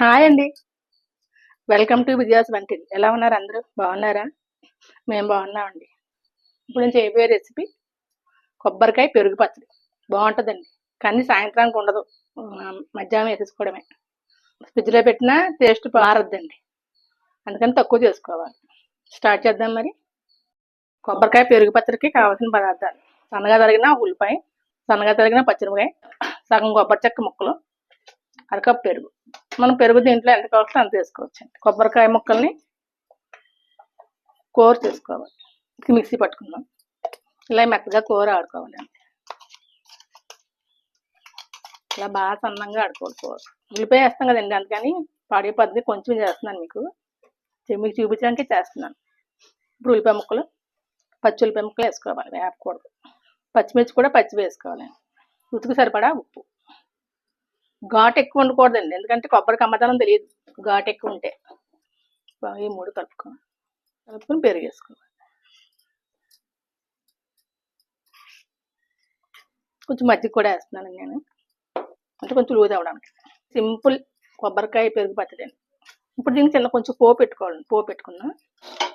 Hi అండి. Welcome to Vijaya's వంటిది ఎలా ఉన్నారు అందరూ? బాగున్నారా? మేము బాగున్నామండి. ఇప్పుడు నేను చేయబోయే రెసిపీ కొబ్బరికాయ పెరుగు పచ్చడి. బాగుంటుందండి. కానీ సాయంత్రానికి ఉండదు. మధ్యాహ్నం వేసేసుకోవడమే. ఫ్రిడ్జ్లో పెట్టినా టేస్ట్ పారద్దండి అందుకని తక్కువ చేసుకోవాలి. స్టార్ట్ చేద్దాం మరి. కొబ్బరికాయ పెరుగు పచ్చడికి కావాల్సిన పదార్థాలు. సన్నగా తరిగిన ఉల్లిపాయ సన్నగా తరిగిన పచ్చిమిరపకాయ సగం కొబ్బరి చెక్క ముక్కలు అరకప్ పెరుగు. మనం పెరుగు దీంట్లో ఎంత కావాల్సిన అంత వేసుకోవచ్చండి. కొబ్బరికాయ ముక్కల్ని కూర చేసుకోవాలి. మిక్సీ పట్టుకుందాం. ఇలా మెత్తగా కూర ఆడుకోవాలి ఇలా బాగా సన్నంగా ఆడుకోవాలి కూర. ఉల్లిపాయ వేస్తాం కదండి అందుకని పాడే పద్ధతి కొంచెం చేస్తున్నాను మీకు. మీకు చూపించడానికి చేస్తున్నాను. ఇప్పుడు ఉల్లిపాయ ముక్కలు పచ్చి ఉల్లిపాయ ముక్కలు వేసుకోవాలి. వేపకూడదు. పచ్చిమిర్చి కూడా పచ్చి వేసుకోవాలి. రుచికి సరిపడా ఉప్పు. ఘాటు ఎక్కువ ఉండకూడదండి. ఎందుకంటే కొబ్బరికి అమ్మదనం తెలియదు. ఘాటు ఎక్కువ ఉంటే. బాగా ఈ మూడు కలుపుకోవాలి కలుపుకొని పెరుగు వేసుకోవాలి కొంచెం మజ్జిగ కూడా వేస్తున్నాను నేను. అంటే కొంచెం లూజ్ అవ్వడానికి. సింపుల్ కొబ్బరికాయ పెరుగు పచ్చడి అండి ఇప్పుడు దీనికి చిన్న కొంచెం పో పెట్టుకోవాలి పో పెట్టుకున్నా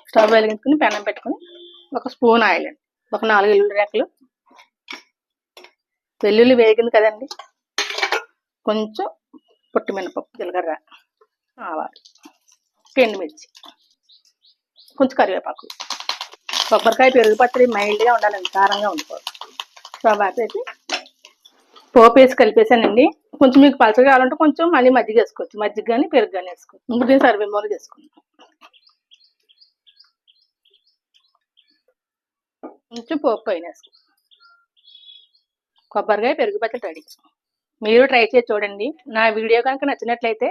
స్టవ్ వెలిగించుకుని పెనం పెట్టుకుని ఒక స్పూన్ ఆయిల్ అండి. ఒక నాలుగు ఎల్లుల్లి రేకలు వెల్లుల్లి వేగింది కదండి. కొంచెం పొట్టిమినపప్పు జీలకర్ర ఆవాలు ఎండుమిర్చి కొంచెం కరివేపాకు. కొబ్బరికాయ పెరుగు పచ్చడి మైల్డ్గా ఉండాలండి కారంగా ఉండిపోదు. సో ఆపేసి పోపు వేసి కలిపేసానండి. కొంచెం మీకు పలచగా కావాలంటే కొంచెం మళ్ళీ మజ్జిగ వేసుకోవచ్చు. మజ్జిగ కానీ పెరుగు కానీ వేసుకోవచ్చు. ఇప్పుడు దీన్ని సర్వే మూల కొంచెం పోపు పైన వేసుకో. కొబ్బరికాయ పెరుగు పచ్చడి రెడీ. మీరు ట్రై చేసి చూడండి. నా వీడియో కనుక నచ్చినట్లయితే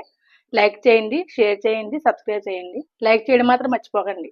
లైక్ చేయండి షేర్ చేయండి సబ్స్క్రైబ్ చేయండి. లైక్ చేయడం మాత్రం మర్చిపోకండి.